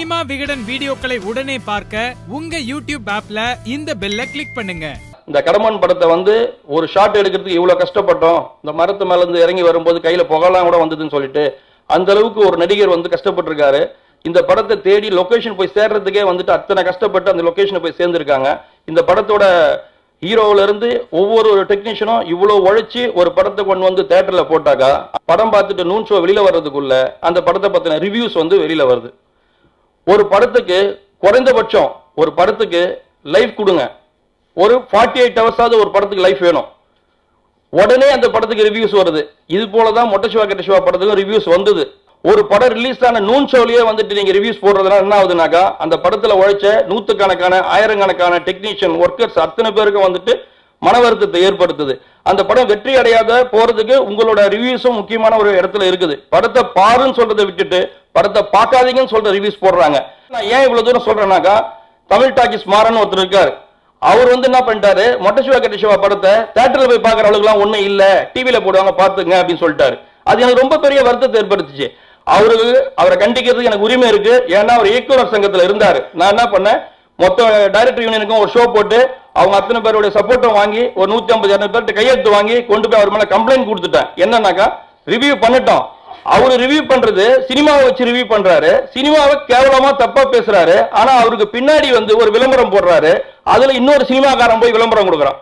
Cinema Vikatan வீடியோக்களை உடனே பார்க்க உங்க யூடியூப் ஆப்ல இந்த பெல்ல கிளிக் பண்ணுங்க. இந்த கடமான் படத்தை வந்து ஒரு ஷாட் எடுக்கிறதுக்கு இவ்வளவு கஷ்டப்பட்டோம். இந்த மரத்து மேல இருந்து இறங்கி வரும்போது கையில புகலாம் கூட வந்ததுன்னு சொல்லிட்டு அந்த அளவுக்கு ஒரு நடிகர் வந்து கஷ்டப்பட்டிருக்காரு. இந்த படத்தை தேடி லொகேஷன் போய் சேர்றதுக்கே வந்துட்டு அத்தனை கஷ்டப்பட்டு அந்த லொகேஷனை போய் சேர்ந்திருக்காங்க. இந்த படத்தோட ஹீரோவில இருந்து ஒவ்வொரு டெக்னீஷியனும் இவ்வளவு உழைச்சி ஒரு படத்தை கொண்டு வந்து தேட்டர்ல போட்டாக்கா படம் பார்த்துட்டு நூன் ஷோ வெளியில வர்றதுக்குள்ள அந்த படத்தை பத்தின ரிவ்யூஸ் வந்து வெளியில வருது. ஒரு படத்துக்கு குறைந்தபட்சம் ஒரு படத்துக்கு லைஃப் கொடுங்க. ஒரு ஃபார்ட்டி எயிட் ஹவர்ஸாவது ஒரு படத்துக்கு லைஃப் வேணும். உடனே அந்த படத்துக்கு ரிவ்யூஸ் வருது. இது போல தான் மொட்டை சிவா கெட்ட சிவா படத்துக்கும் ரிவ்யூஸ் வந்தது. ஒரு படம் ரிலீஸ் ஆன நூன் ஷோலயே வந்துட்டு நீங்க ரிவ்யூஸ் போடுறதுனால என்ன ஆகுதுனாக்கா அந்த படத்துல உழைச்ச நூத்துக்கணக்கான ஆயிரக்கணக்கான டெக்னீஷியன் ஒர்க்கர்ஸ் அத்தனை பேருக்கு வந்துட்டு மன வருத்தத்தை ஏற்படுத்துது. அந்த படம் வெற்றி அடையாத போறதுக்கு உங்களோட ரிவ்யூஸும் முக்கியமான ஒரு இடத்துல இருக்குது. படத்தை பாருன்னு சொல்றதை விட்டுட்டு படத்தை பார்க்காதீங்கன்னு சொல்ற ரிவ்யூஸ் போடுறாங்க. நான் ஏன் இவ்வளவு தூரம் சொல்றேன்னாக்கா தமிழ் டாக்கிஸ் மாறன் ஒருத்தர் இருக்காரு. அவர் வந்து என்ன பண்ணிட்டாரு? மொட்டை சிவா கெட்ட சிவா படத்தை தேட்டர்ல போய் பாக்குற அளவுக்குலாம் ஒண்ணும் இல்ல. டிவில போடுவாங்க பாத்துங்க அப்படின்னு சொல்லிட்டாரு. அது எனக்கு ரொம்ப பெரிய வருத்தத்தை ஏற்படுத்துச்சு. அவருக்கு அவரை கண்டிக்கிறதுக்கு எனக்கு உரிமை இருக்கு. ஏன்னா அவர் இயக்குனர் சங்கத்துல இருந்தாரு. நான் என்ன பண்ணேன்? மொத்த டைரக்டர் யூனியனுக்கும் ஒரு ஷோ போட்டு அவங்க அத்தனை பேருடைய சப்போர்ட்டும் வாங்கி ஒரு நூத்தி ஐம்பது இரநூறு பேர்கிட்ட கையெழுத்து வாங்கி கொண்டு போய் அவர் மேல கம்ப்ளைண்ட் கொடுத்துட்டேன். என்னன்னாக்கா ரிவ்யூ பண்ணிட்டோம். அவரு ரிவ்யூ பண்றது சினிமாவை வச்சு ரிவ்யூ பண்றாரு. சினிமாவை கேவலமா தப்பா பேசுறாரு. ஆனா அவருக்கு பின்னாடி வந்து ஒரு விளம்பரம் போடுறாரு. அதுல இன்னொரு சினிமாக்காரன் போய் விளம்பரம் கொடுக்குறான்.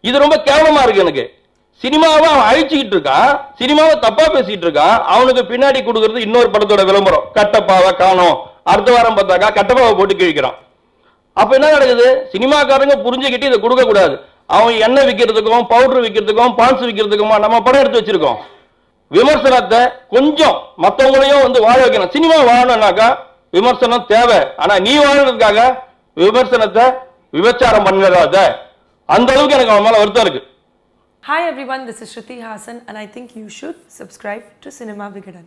இது ரொம்ப கேவலமா இருக்கு எனக்கு. சினிமாவை அவன் அழிச்சுக்கிட்டு இருக்கான். சினிமாவை தப்பா பேசிட்டு இருக்கான். அவனுக்கு பின்னாடி கொடுக்கறது இன்னொரு படத்தோட விளம்பரம். கட்டப்பாவை காணோம். அடுத்த வாரம் பார்த்தாக்கா கட்டப்பாவை போட்டு கிழிக்கிறான். அப்ப என்ன நடக்குது? சினிமாக்காரங்க புரிஞ்சுக்கிட்டு இதை கொடுக்க கூடாது அவன் எண்ணெய் விற்கிறதுக்கும் பவுடர் விற்கிறதுக்கும் பான்ஸ் விற்கிறதுக்குமா நம்ம படம் எடுத்து வச்சிருக்கோம். விமர்சனத்தை கொஞ்சம் மற்றவங்களையும் வந்து வாழ வைக்கணும். சினிமா வாழணும்னாக்கா விமர்சனம் தேவை. ஆனா நீ வாழறதுக்காக விமர்சனத்தை விபச்சாரம் பண்ணிடாத அந்த அளவுக்கு எனக்கு அவன் மேல வருத்தம் இருக்கு. Hi everyone, this is Shruti Hassan and I think you should subscribe to Cinema Vigadan.